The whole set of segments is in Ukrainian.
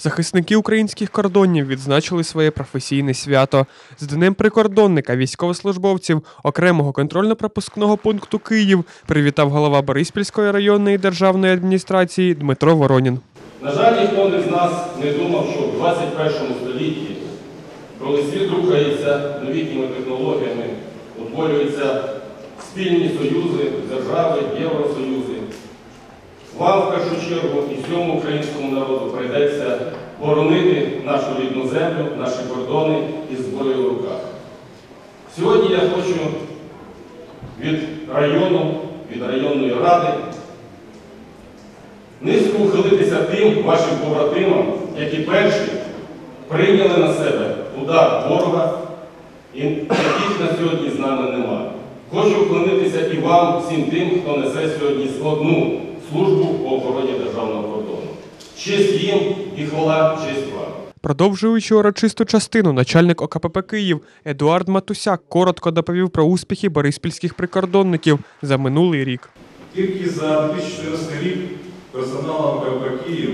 Захисники українських кордонів відзначили своє професійне свято. З Днем прикордонника військовослужбовців окремого контрольно-пропускного пункту Київ привітав голова Бориспільської районної державної адміністрації Дмитро Воронін. На жаль, ніхто не з нас не думав, що в 21 столітті, коли світ рухається новітніми технологіями, утворюються спільні союзи, держави, першу чергу і всьому українському народу прийдеться боронити нашу рідну землю, наші кордони із зброєю в руках. Сьогодні я хочу від району, від районної ради низько ухилитися тим вашим побратимам, які перші прийняли на себе удар ворога, і яких на сьогодні з нами немає. Хочу вклонитися і вам, всім тим, хто несе сьогодні складну службу по охороні державного кордону. Честь їм і хвала честь вам. Продовжуючи урочисту частину, начальник ОКПП Київ Едуард Матусяк коротко доповів про успіхи бориспільських прикордонників за минулий рік. Тільки за 2014 рік персоналом КП Київ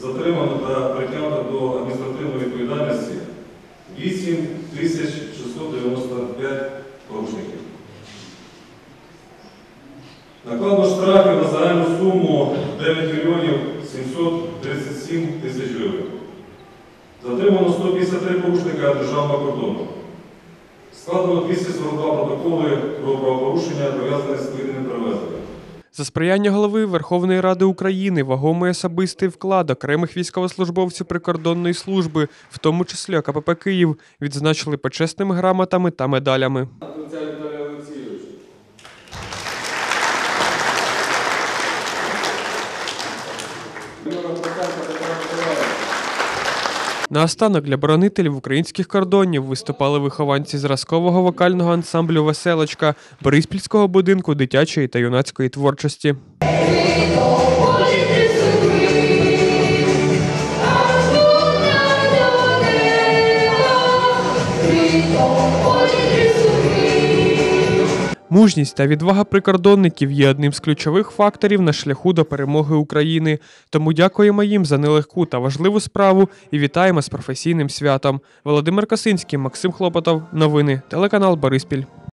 затримано та притягнуто до адміністративної відповідальності 8 тисяч 695 порушників. Накладно штрафів на загальну суму 9 мільйонів 737 тисяч гривень. Затримано 153 порушника державного кордону. Складено 242 протоколи про правопорушення, пов'язані з спільними перевезеннями. За сприяння голови Верховної Ради України вагомий особистий вклад окремих військовослужбовців прикордонної служби, в тому числі ОКПП Київ, відзначили почесними грамотами та медалями. Наостанок для боронителів українських кордонів виступали вихованці зразкового вокального ансамблю Веселочка Бориспільського будинку дитячої та юнацької творчості. Мужність та відвага прикордонників є одним з ключових факторів на шляху до перемоги України. Тому дякуємо їм за нелегку та важливу справу і вітаємо з професійним святом. Володимир Косинський, Максим Хлопотов. Новини. Телеканал Бориспіль.